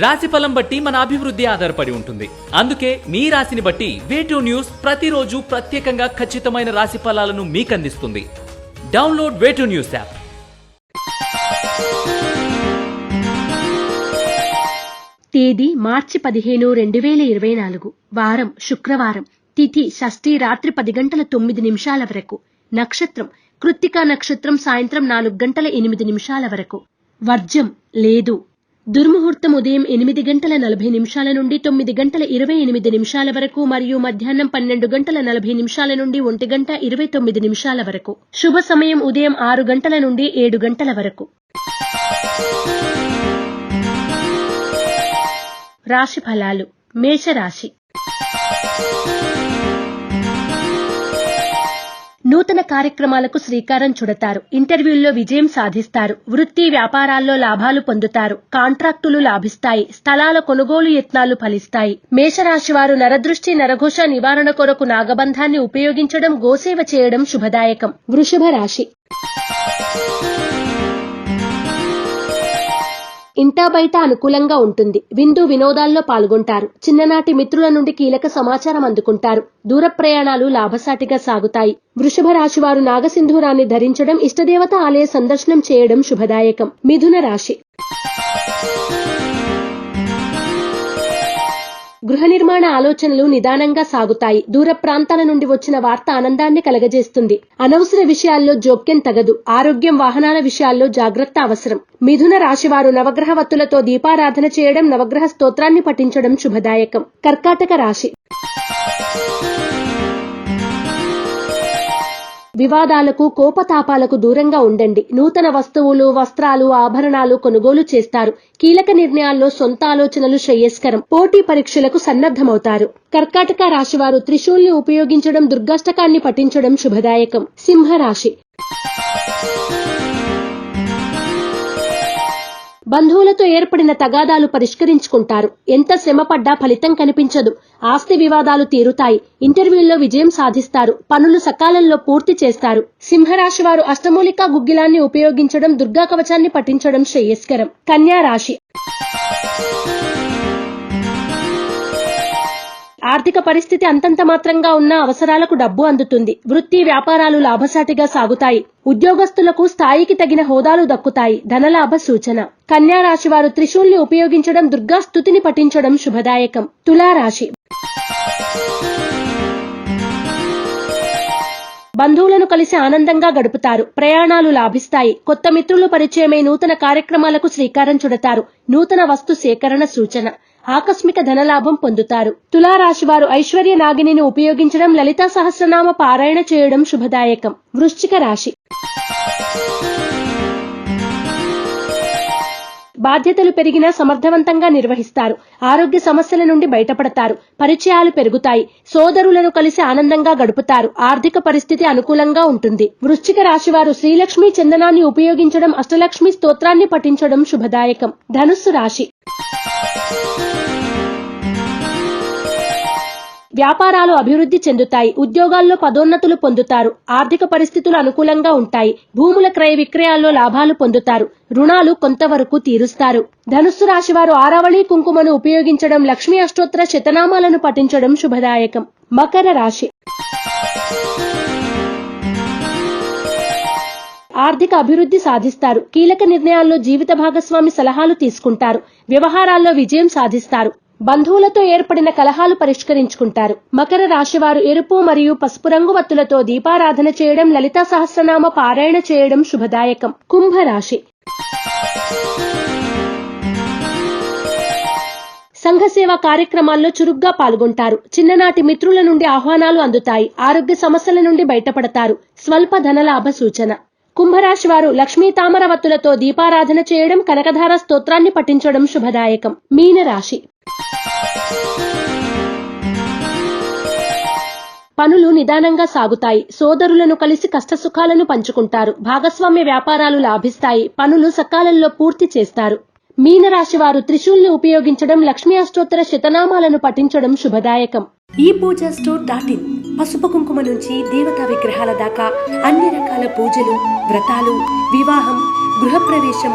రాశి ఫలం బట్టి మన అభివృద్ధి ఆధారపడి ఉంటుంది. అందుకే మీ రాశిని బట్టి వేటూ న్యూస్ ప్రతిరోజు ప్రత్యేకంగా ఖచ్చితమైన రాశి ఫలాలను మీకు అందిస్తుంది డౌన్లోడ్ వేటూ న్యూస్ యాప్ తేదీ మార్చి పదిహేను రెండు వేల ఇరవై నాలుగు. వారం శుక్రవారం. తిథి షష్ఠి రాత్రి పది గంటల తొమ్మిది నిమిషాల వరకు. నక్షత్రం కృత్తికా నక్షత్రం సాయంత్రం నాలుగు గంటల ఎనిమిది నిమిషాల వరకు. వర్జం లేదు. దుర్ముహూర్తం ఉదయం ఎనిమిది గంటల నలభై నిమిషాల నుండి తొమ్మిది గంటల ఇరవై ఎనిమిది నిమిషాల వరకు మరియు మధ్యాహ్నం పన్నెండు గంటల నలభై నిమిషాల నుండి ఒంటి గంట ఇరవై తొమ్మిది నిమిషాల వరకు. శుభ సమయం ఉదయం ఆరు గంటల నుండి ఏడు గంటల వరకు. రాశి ఫలాలు. మేషరాశి. నూతన కార్యక్రమాలకు శ్రీకారం చుడతారు. ఇంటర్వ్యూల్లో విజయం సాధిస్తారు. వృత్తి వ్యాపారాల్లో లాభాలు పొందుతారు. కాంట్రాక్టులు లాభిస్తాయి. స్థలాల కొనుగోలు యత్నాలు ఫలిస్తాయి. మేషరాశి వారు నరదృష్టి నరఘోష నివారణ కొరకు నాగబంధాన్ని ఉపయోగించడం గోసేవ చేయడం శుభదాయకం. వృషభ రాశి. ఇంటా బయట అనుకూలంగా ఉంటుంది. విందు వినోదాల్లో పాల్గొంటారు. చిన్ననాటి మిత్రుల నుండి కీలక సమాచారం అందుకుంటారు. దూర ప్రయాణాలు లాభసాటిగా సాగుతాయి. వృషభ రాశి వారు నాగసింధూరాన్ని ధరించడం ఇష్టదేవత ఆలయ సందర్శనం చేయడం శుభదాయకం. మిథున రాశి. గృహ నిర్మాణ ఆలోచనలు నిదానంగా సాగుతాయి. దూర ప్రాంతాల నుండి వచ్చిన వార్త ఆనందాన్ని కలగజేస్తుంది. అనవసర విషయాల్లో జోక్యం తగదు. ఆరోగ్యం వాహనాల విషయాల్లో జాగ్రత్త అవసరం. మిథున రాశివారు నవగ్రహ వత్తులతో దీపారాధన చేయడం నవగ్రహ స్తోత్రాన్ని పఠించడం శుభదాయకం. కర్కాటక రాశి. వివాదాలకు కోపతాపాలకు దూరంగా ఉండండి. నూతన వస్తువులు వస్త్రాలు ఆభరణాలు కొనుగోలు చేస్తారు. కీలక నిర్ణయాల్లో సొంత ఆలోచనలు శ్రేయస్కరం. పోటీ పరీక్షలకు సన్నద్ధమవుతారు. కర్కాటక రాశివారు త్రిశూల్ని ఉపయోగించడం దుర్గాష్టకాన్ని పఠించడం శుభదాయకం. సింహరాశి. బంధువులతో ఏర్పడిన తగాదాలు పరిష్కరించుకుంటారు. ఎంత శ్రమపడ్డా ఫలితం కనిపించదు. ఆస్తి వివాదాలు తీరుతాయి. ఇంటర్వ్యూల్లో విజయం సాధిస్తారు. పనులు సకాలంలో పూర్తి చేస్తారు. సింహరాశి వారు అష్టమూలికా గుగ్గిలాన్ని ఉపయోగించడం దుర్గా కవచాన్ని పఠించడం శ్రేయస్కరం. కన్యా రాశి. ఆర్థిక పరిస్థితి అంతంత మాత్రంగా ఉన్న అవసరాలకు డబ్బు అందుతుంది. వృత్తి వ్యాపారాలు లాభసాటిగా సాగుతాయి. ఉద్యోగస్తులకు స్థాయికి తగిన హోదాలు దక్కుతాయి. ధనలాభ సూచన. కన్యా రాశి వారు త్రిశూల్ని ఉపయోగించడం దుర్గా స్థుతిని పఠించడం శుభదాయకం. తులారాశి బంధువులను కలిసి ఆనందంగా గడుపుతారు. ప్రయాణాలు లాభిస్తాయి. కొత్త మిత్రులు పరిచయమై నూతన కార్యక్రమాలకు శ్రీకారం చుడతారు. నూతన వస్తు సేకరణ సూచన. ఆకస్మిక ధనలాభం పొందుతారు. తులారాశివారు ఐశ్వర్య నాగిని ఉపయోగించడం లలితా సహస్రనామ పారాయణ చేయడం శుభదాయకం. వృశ్చిక రాశి. బాధ్యతలు పెరిగినా సమర్థవంతంగా నిర్వహిస్తారు. ఆరోగ్య సమస్యల నుండి బయటపడతారు. పరిచయాలు పెరుగుతాయి. సోదరులను కలిసి ఆనందంగా గడుపుతారు. ఆర్థిక పరిస్థితి అనుకూలంగా ఉంటుంది. వృశ్చిక రాశి వారు శ్రీలక్ష్మి చందనాన్ని ఉపయోగించడం అష్టలక్ష్మి స్తోత్రాన్ని పఠించడం శుభదాయకం. ధనుస్సు రాశి. వ్యాపారాలు అభివృద్ధి చెందుతాయి ఉద్యోగాల్లో పదోన్నతులు పొందుతారు ఆర్థిక పరిస్థితులు అనుకూలంగా ఉంటాయి భూముల క్రయ విక్రయాల్లో లాభాలు పొందుతారు రుణాలు కొంతవరకు తీరుస్తారు. ధనుస్సు రాశి వారు ఆరావళి కుంకుమను ఉపయోగించడం లక్ష్మీ అష్టోత్తర శతనామాలను పఠించడం శుభదాయకం. మకర రాశి. ఆర్థిక అభివృద్ధి సాధిస్తారు. కీలక నిర్ణయాల్లో జీవిత భాగస్వామి సలహాలు తీసుకుంటారు. వ్యవహారాల్లో విజయం సాధిస్తారు. బంధువులతో ఏర్పడిన కలహాలు పరిష్కరించుకుంటారు. మకర రాశివారు ఎరుపు మరియు పసుపు రంగు వత్తులతో దీపారాధన చేయడం లలితా సహస్రనామ పారాయణ చేయడం శుభదాయకం. కుంభరాశి. సంఘ సేవ కార్యక్రమాల్లో చురుగ్గా పాల్గొంటారు. చిన్ననాటి మిత్రుల నుండి ఆహ్వానాలు అందుతాయి. ఆరోగ్య సమస్యల నుండి బయటపడతారు. స్వల్ప ధనలాభ సూచన. కుంభరాశి వారు లక్ష్మీ తామరవత్తులతో దీపారాధన చేయడం కనకధార స్తోత్రాన్ని పఠించడం శుభదాయకం. మీనరాశి. పనులు నిదానంగా సాగుతాయి. సోదరులను కలిసి కష్టసుఖాలను పంచుకుంటారు. భాగస్వామ్య వ్యాపారాలు లాభిస్తాయి. పనులు సకాలంలో పూర్తి చేస్తారు. మీనరాశి వారు త్రిశూల్ని ఉపయోగించడం లక్ష్మీ అష్టోత్తర శతనామాలను పఠించడం శుభదాయకం. ఈ పూజా స్టోర్ డాట్ ఇన్ పసుపు కుంకుమ నుంచి దేవతా విగ్రహాల దాకా అన్ని రకాల పూజలు వ్రతాలు వివాహం గృహప్రవేశం